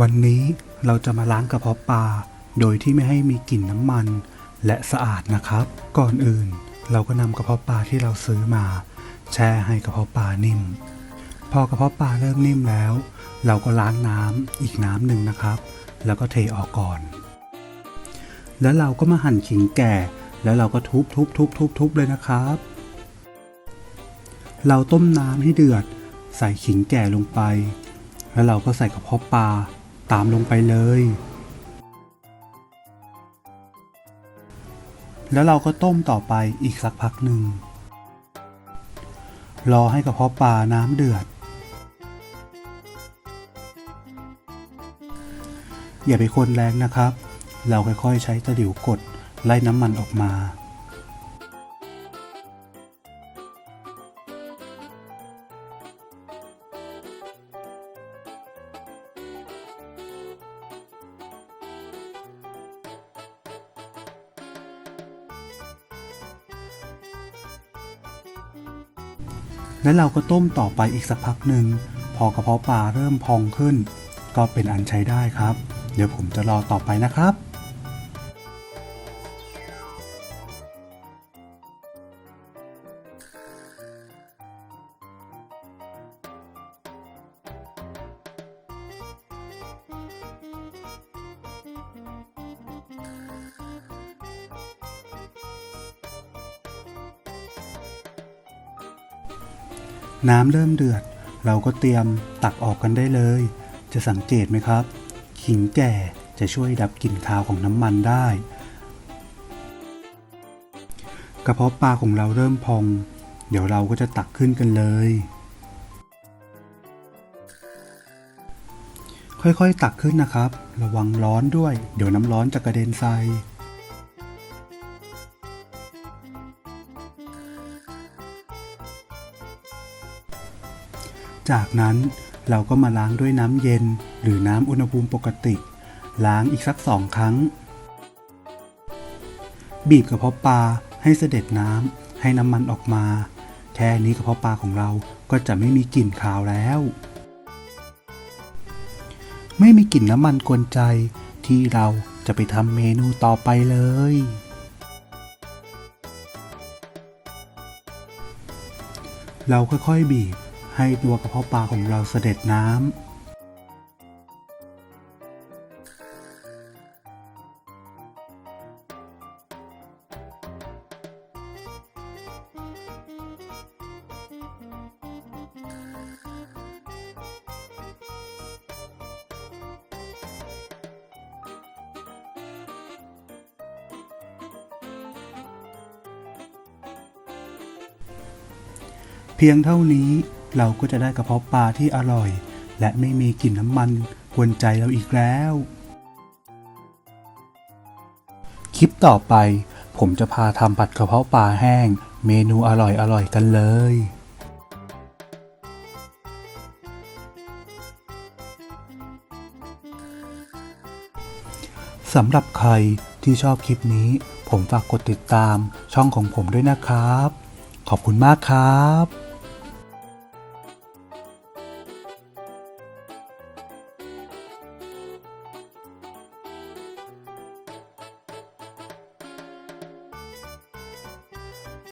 วันนี้เราจะมาล้างกระเพาะปลาโดยที่ไม่ให้มีกลิ่นน้ำมัน และสะอาดนะครับ ก่อนอื่น เราก็นำกระเพาะปลาที่เราซื้อมา แช่ให้กระเพาะปลานิ่ม พอกระเพาะปลาเริ่มนิ่มแล้ว เราก็ล้างน้ำอีกน้ำหนึ่งนะครับ แล้วก็เทออกก่อน แล้วเราก็มาหั่นขิงแก่ แล้วเราก็ทุบทุบทุบทุบทุบเลยนะครับ เราต้มน้ำให้เดือด ใส่ขิงแก่ลงไป แล้วเราก็ใส่กระเพาะปลา ตามลงไปเลย แล้วเราก็ต้มต่อไปอีกสักพักหนึ่ง รอให้กระเพาะปลาน้ำเดือด อย่าไปคนแรงนะครับ เราค่อยๆใช้ตะหลิวกดไล่น้ำมันออกมา และเราก็ต้มต่อไปอีกสักพักหนึ่ง พอกระเพาะปลาเริ่มพองขึ้น ก็เป็นอันใช้ได้ครับ เดี๋ยวผมจะรอต่อไปนะครับ น้ำเริ่มเดือด เราก็เตรียมตักออกกันได้เลย จะสังเกตไหมครับ ขิงแก่จะช่วยดับกลิ่นคาวของน้ำมันได้ กระเพาะปลาของเราเริ่มพอง เดี๋ยวเราก็จะตักขึ้นกันเลย ค่อยๆตักขึ้นนะครับ ระวังร้อนด้วย เดี๋ยวน้ำร้อนจะกระเด็นใส่ จากนั้นเราก็มาล้างด้วยน้ำเย็น หรือน้ำอุณหภูมิปกติ ล้างอีกสักสองครั้ง บีบกระเพาะปลาให้เสด็จน้ำให้น้ำมันออกมา แค่นี้กระเพาะปลาของเราก็จะไม่มีกลิ่นคาวแล้ว ไม่มีกลิ่นน้ำมันกวนใจที่เราจะไปทำเมนูต่อไปเลย เราค่อยๆบีบ ให้ตัวกระเพาะปลาของเราเสด็จน้ำเพียงเท่านี้ เราก็จะได้กระเพาะปลาที่อร่อย และไม่มีกลิ่นน้ำมันกวนใจเราอีกแล้ว คลิปต่อไป ผมจะพาทำผัดกระเพาะปลาแห้ง เมนูอร่อยอร่อยกันเลยสำหรับใครที่ชอบคลิปนี้ ผมฝากกดติดตามช่องของผมด้วยนะครับ ขอบคุณมากครับ